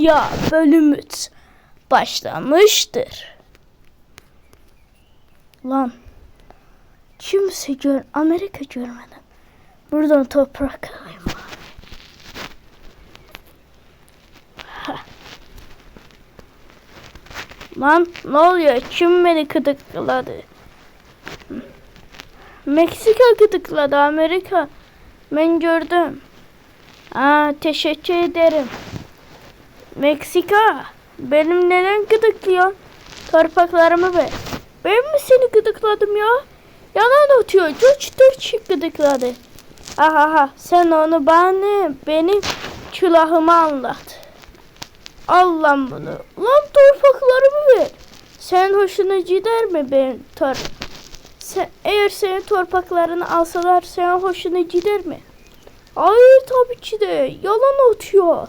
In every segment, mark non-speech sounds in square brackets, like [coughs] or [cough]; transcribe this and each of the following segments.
dünya bölümü başlamıştır. Lan kimse gör Amerika görmeden buradan toprak alayım. Lan ne oluyor? Kim beni gıdıkladı? Meksika gıdıkladı Amerika. Ben gördüm. Aa, teşekkür ederim. Meksika, benim neden gıdıklıyor? Torpaklarımı ver. Ben mi seni gıdıkladım ya? Yalan atıyor. George Dutch gıdıkladı. Aha sen onu bana benim külahıma anlat. Al lan bunu. Lan torpaklarımı ver. Sen hoşuna gider mi ben tor? Sen, eğer senin torpaklarını alsalar senin hoşuna gider mi? Hayır tabii ki de. Yalan atıyor.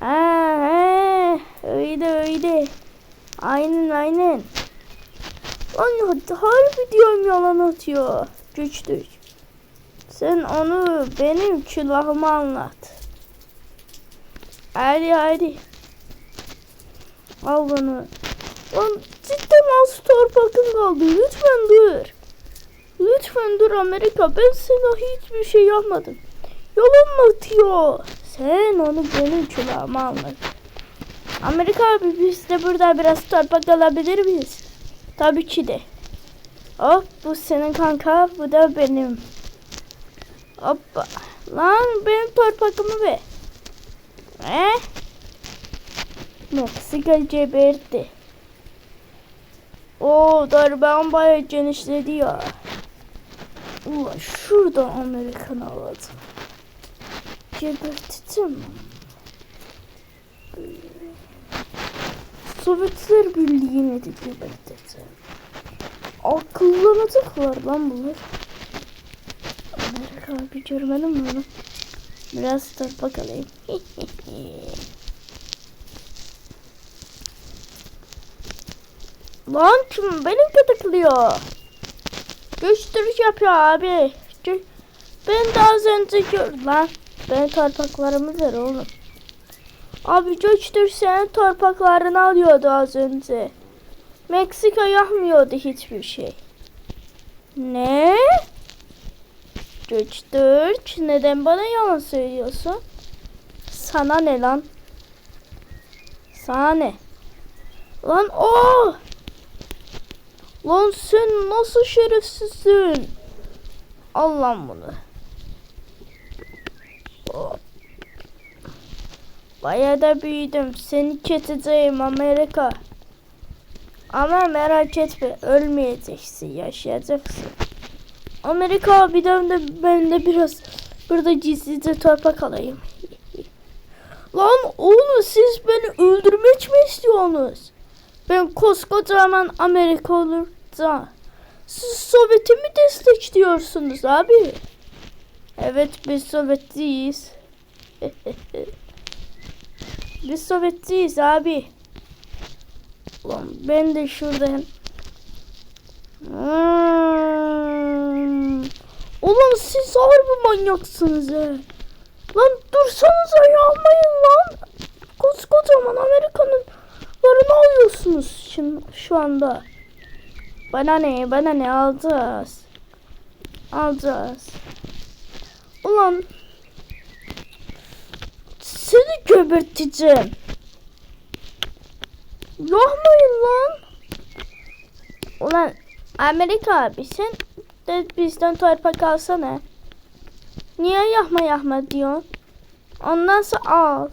Ha, he, öyle öyle. Aynen aynen. Lan harbi diyorum yalan atıyor. Güçlük. Sen onu benim külahıma anlat. Hadi hadi. Al bunu. Lan cidden az torpakın kaldı. Lütfen dur. Lütfen dur Amerika. Ben sana hiçbir şey yapmadım. Yalan mı atıyor? Sen onu benim külahıma anlat. Amerika abi biz de burada biraz torpak alabilir miyiz? Tabii ki de. Hop bu senin kanka bu da benim. Hoppa. Lan benim torpakımı ver. Ne? Meksika geberdi. Oo darbem bayağı genişledi ya. Ulan şurada Amerikan aladım. Geberteceğim. Sovyetler Birliği'ne de geberteceğim. Akıllanacaklar lan bunlar. Amerika abi görmedin mi onu? Biraz torpak alayım. [laughs] Lan kim beni gıdıklıyor? Gösteriş yapıyor abi. Ben daha önce gör lan. Ben torpaklarımı ver oğlum. Abi Göçtür senin torpaklarını alıyordu az önce. Meksika yapmıyordu hiçbir şey. Ne? Göçtür neden bana yalan söylüyorsun? Sana ne lan? Sana ne? Lan o! Lan sen nasıl şerefsizsin? Al lan bunu. Bayağı da büyüdüm. Seni keseceğim Amerika. Ama merak etme ölmeyeceksin yaşayacaksın. Amerika bir de ben de biraz burada gizlice torpak alayım. Lan oğlum siz beni öldürmek mi istiyorsunuz? Ben koskocaman Amerika olursa siz Sovyet'i mi destekliyorsunuz abi? Evet biz Sovyetliyiz. [laughs] biz Sovyetliyiz abi. Ulan ben de şuradan Hmm. Ulan siz harbi manyaksınız he. Lan dursanıza yapmayın lan. Koskocaman Amerika'nın varını alıyorsunuz şimdi şu anda. Bana ne bana ne alacağız. Alacağız. Ulan seni göberteceğim. Yapmayın lan. Ulan Amerika abi sen de bizden torpak alsana. Niye yahma yahma diyorsun? Ondan sonra al.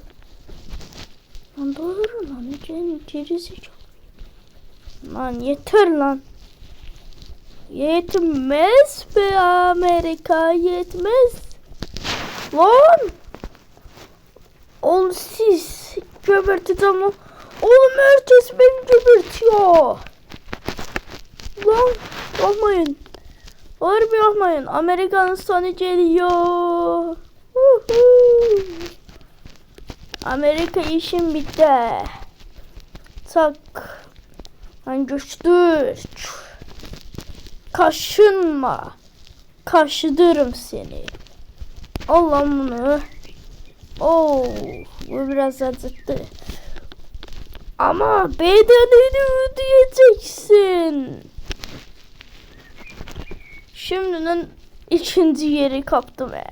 Lan doğru lan. Geri, gerizekalı. Lan yeter lan. Yetmez be Amerika yetmez. Lan. Oğlum siz göberteceğim. Oğlum herkes beni göbertiyor. Lan yapmayın. Harbi yapmayın. Amerika'nın sonu geliyor. Amerika işim bitti. Tak. Ben güçlü. Kaşınma. Kaşıdırım seni. Al lan bunu. Oh. Bu biraz acıttı. Ama bedelini ödeyeceksin. Şimdiden ikinci yeri kaptım be.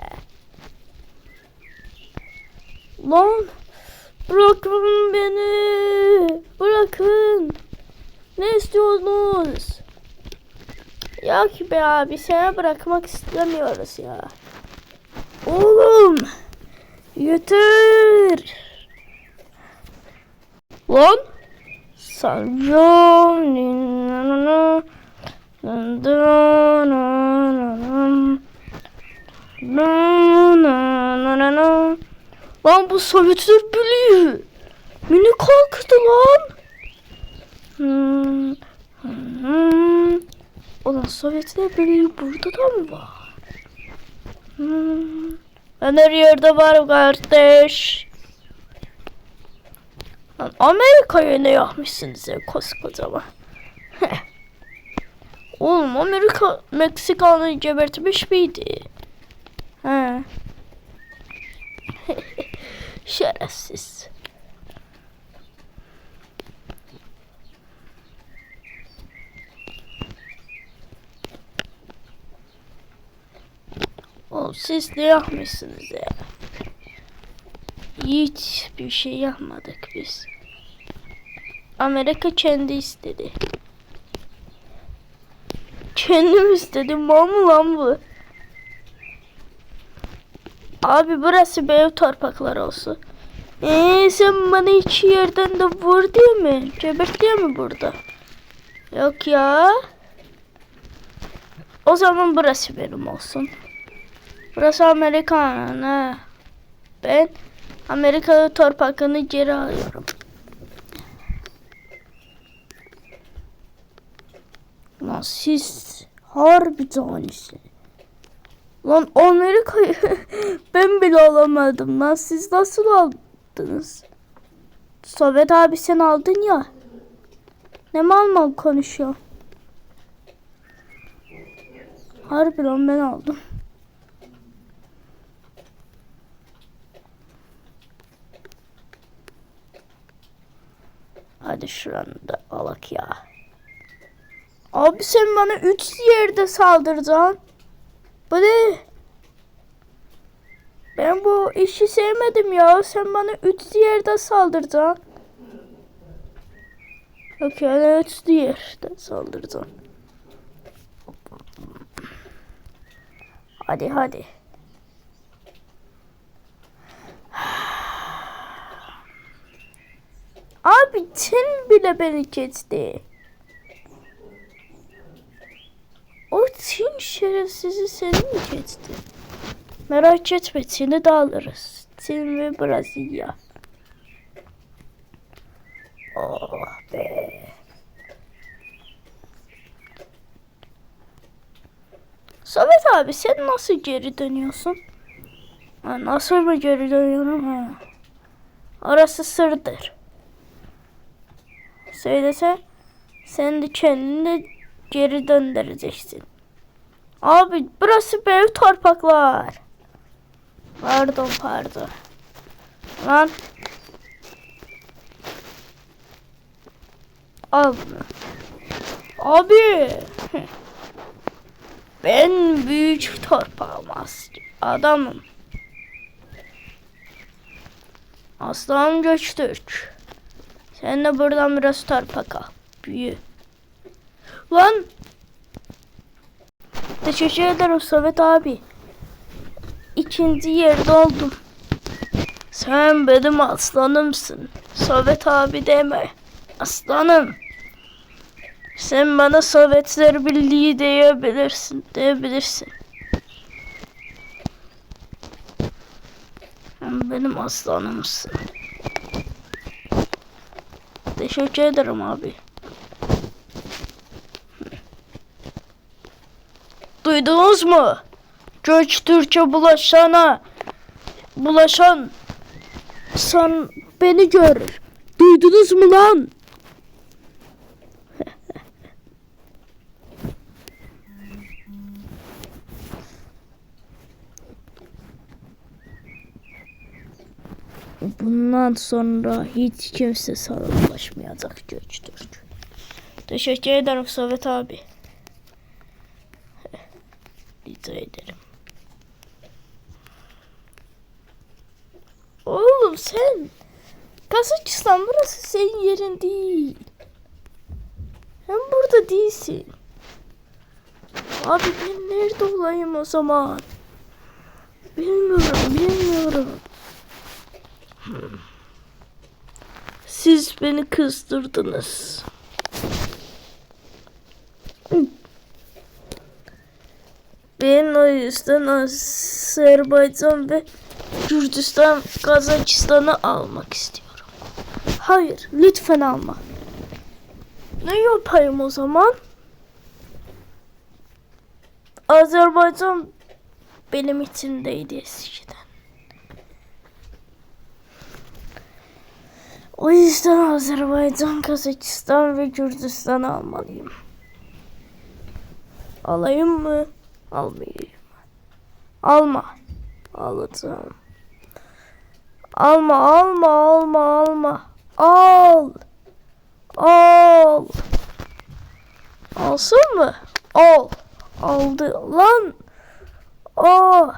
Lan bırakın beni. Bırakın. Ne istiyorsunuz? Ya be abi seni bırakmak istemiyoruz ya. Oğlum. Yeter. Lan. Sancım. Lan bu Sovyetler Birliği. Mini kalktı lan. Hmm. Hmm. Ulan Sovyetler Birliği burada da mı var? Ben her yerde varım kardeş. Lan Amerika'ya ne yapmışsınız ya koskocaman. [laughs] Oğlum Amerika Meksikalı'yı gebertmiş miydi? He. [laughs] Şerefsiz. Oğlum siz ne yapmışsınız ya? Hiç bir şey yapmadık biz. Amerika kendi istedi. Kendim istedim. Mal lan bu? Abi burası bev torpakları olsun. Eee sen bana iki yerden de vur diye mi? Cebert diye mi burada? Yok ya. O zaman burası benim olsun. Burası Amerikan. Ha. Ben Amerikalı torpakını geri alıyorum. Lan siz harbi tanesi. Lan Amerika'yı [laughs] ben bile alamadım lan. Siz nasıl aldınız? Sovyet abi sen aldın ya. Ne mal mal konuşuyor. Harbi lan ben aldım. Hadi şuranı da alak ya. Abi sen bana üç yerde saldıracaksın. Bu ne? Ben bu işi sevmedim ya. Sen bana üç yerde saldıracaksın. Yok yani üç yerde saldıracaksın. Hadi hadi. Abi sen bile beni geçti. O Çin şerefsizi seni mi geçti? Merak etme Çin'i de alırız. Çin ve Brezilya. Oh be. Samet abi sen nasıl geri dönüyorsun? Ha, nasıl mı geri dönüyorum? Ha. Orası sırdır. Söylese sen de kendini geri döndüreceksin. Abi burası bev torpaklar. Pardon pardon. Lan. Al. Abi. [laughs] Ben büyük torpağım adamım. Aslan Göçtürk. Sen de buradan biraz torpak al. Büyü. Lan. Teşekkür ederim Sovet abi. İkinci yerde oldum. Sen benim aslanımsın. Sovet abi deme. Aslanım. Sen bana Sovyetler Birliği diyebilirsin. Diyebilirsin. Benim aslanımsın. Teşekkür ederim abi. Duydunuz mu? Göç Türkçe bulaşana bulaşan san beni görür. Duydunuz mu lan? Bundan sonra hiç kimse sana ulaşmayacak George Türk. Teşekkür ederim Sovet abi. Rica ederim. Oğlum sen Kazakistan burası senin yerin değil. Hem burada değilsin. Abi ben nerede olayım o zaman? Bilmiyorum, bilmiyorum. Siz beni kızdırdınız. Ben o yüzden Azerbaycan ve Kürdistan, Kazakistan'ı almak istiyorum. Hayır, lütfen alma. Ne yapayım o zaman? Azerbaycan benim içimdeydi eskiden. O yüzden Azerbaycan, Kazakistan ve Kürdistan almalıyım. Alayım mı? Almayayım. Alma. Alacağım. Alma, alma, alma, alma. Al. Al. Alsın mı? Al. Aldı. Lan. Aa.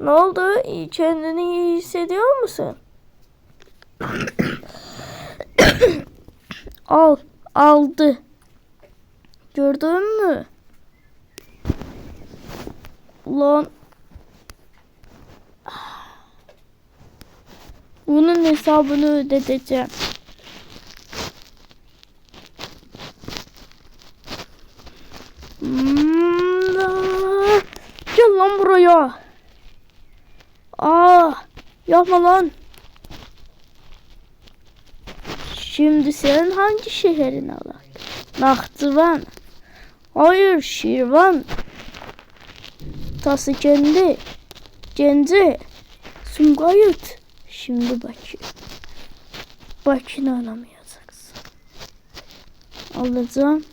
Ne oldu? Kendini iyi hissediyor musun? [coughs] Al. Aldı. Gördün mü? Ulan. Bunun hesabını ödeteceğim. Hmm, Gel lan buraya. Aa, yapma lan. Şimdi senin hangi şehrin alak? Nahtıvan. Hayır, Şirvan. Tası kendi. Kendi. Sumgayıt. Şimdi Bakü. Bakü'nü alamayacaksın. Alacağım.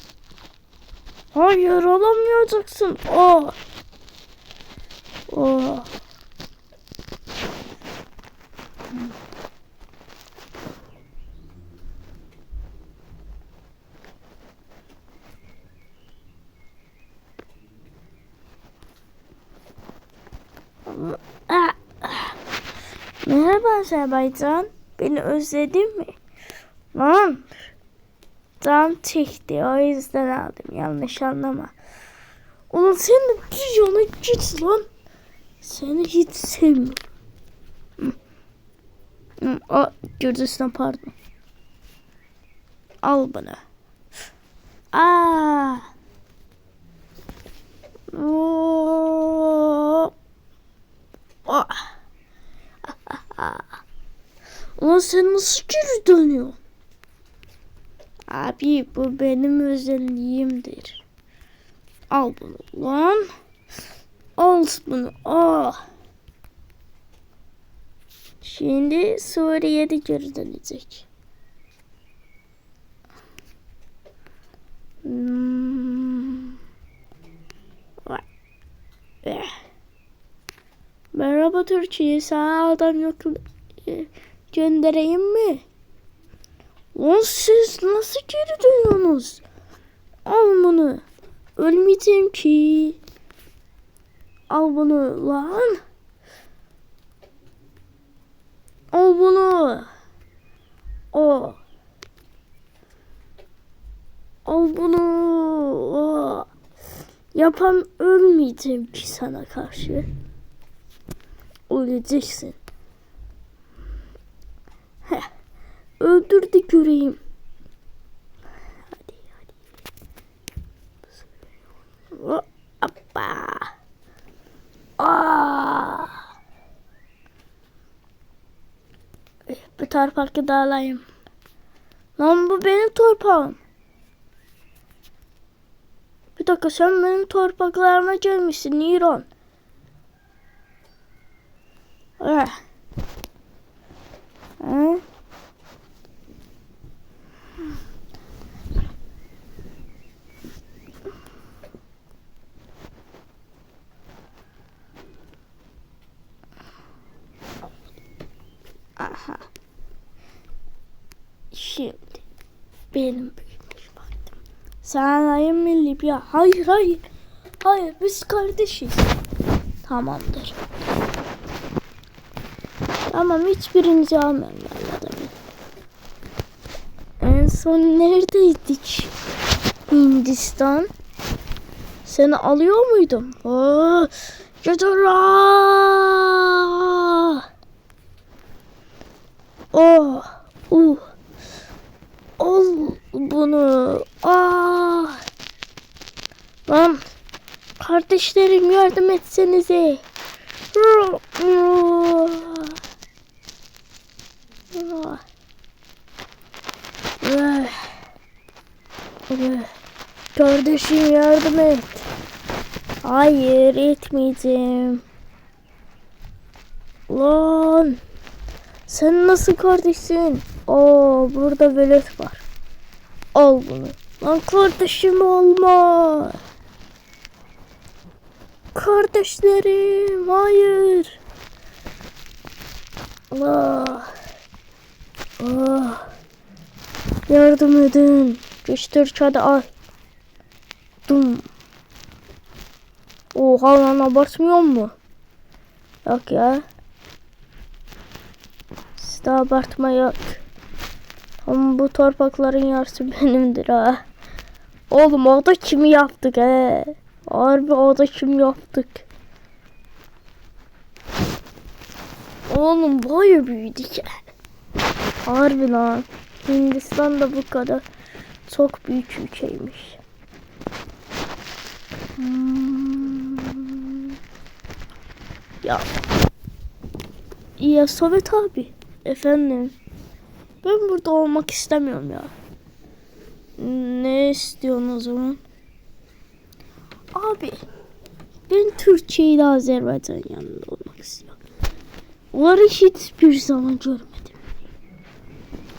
Hayır alamayacaksın. Oh. Oh. Ah, ah. Merhaba Azerbaycan. Beni özledin mi? Lan. Tam çekti. O yüzden aldım. Yanlış anlama. Ulan sen de bir yana git lan. Seni hiç sevmiyorum. Aa, Kürdistan pardon. Al bunu. Aa. Oo. Ah. Ulan sen nasıl geri dönüyorsun? Abi bu benim özelliğimdir. Al bunu lan. Al bunu. Ah. Şimdi Suriye'de geri dönecek. Hmm. Merhaba Türkiye. Sana adam yok göndereyim mi? Lan siz nasıl geri dönüyorsunuz? Al bunu. Ölmeyeceğim ki. Al bunu lan. Al bunu. O. Al bunu. O. Yapan ölmeyeceğim ki sana karşı. Öleceksin. Öldür de göreyim. Hadi hadi. Hoppa. Aa. Bir torpakı da alayım. Lan bu benim torpağım. Bir dakika sen benim torpaklarıma gelmişsin Niron. Eh. Eh. Şimdi benim büyümüş Sen mı Libya? Hayır hayır. Hayır biz kardeşiz. Tamamdır. Tamam hiçbirinizi almıyorum ben adamı. En son neredeydik? Hindistan. Seni alıyor muydum? Oh, Yadara! Oh, uh. Al bunu. Ah. Lan kardeşlerim yardım etsenize. Kardeşim yardım et. Hayır etmeyeceğim. Lan. Sen nasıl kardeşsin? Oo burada velet var. Al bunu. Lan kardeşim olma. Kardeşlerim hayır. Allah. Ah. Yardım edin. Göster hadi al. Dum. Oha lan abartmıyor mu? Yok ya. Sizde abartma yok. Ama bu torpakların yarısı [laughs] benimdir ha. Oğlum o da kimi yaptık he. Harbi o da kim yaptık. Oğlum baya büyüdük. Harbi lan. Hindistan da bu kadar çok büyük ülkeymiş. Hmm. Ya. Ya Sovyet abi. Efendim. Ben burada olmak istemiyorum ya. Ne istiyorsun o zaman? Abi. Ben Türkiye ile Azerbaycan yanında olmak istiyorum. Onları hiçbir zaman görmedim.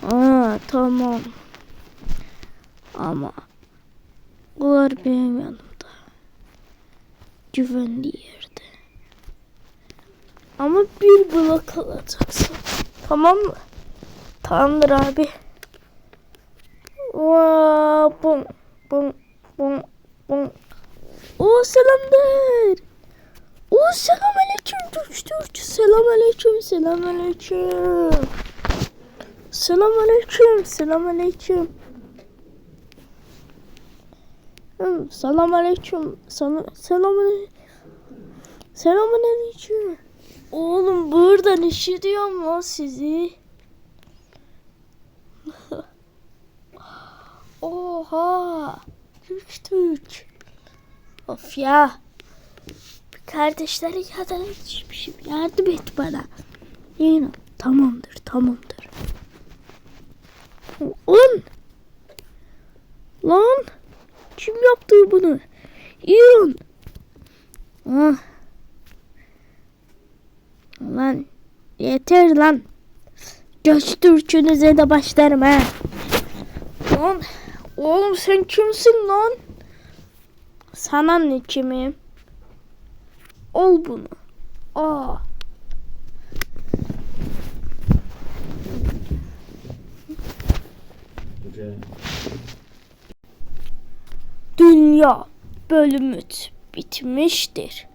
Aa tamam. Ama onlar benim yanımda. Güvenli yerde. Ama bir blok kalacaksın. Tamam mı? Tamamdır abi. Vaa, bum, bum, bum, bum. O selamlar. O selam aleyküm Türk Türk. Selam aleyküm, selam aleyküm. Selam aleyküm, selam aleyküm. Selam aleyküm. Selam, selam aleyküm. Selam aleyküm. Oğlum buradan işitiyorum lan sizi. [laughs] Oha. Türk. Of ya. Kardeşleri yardım etmişim. Yardım et bana. Yine tamamdır tamamdır. Lan. Lan. Kim yaptı bunu? İran. Ah. Lan. Yeter lan. Göç Türk'ünüze de başlarım ha. Lan. Oğlum sen kimsin lan? Sana ne kimim? Ol bunu. Aa. Dünya bölümü bitmiştir.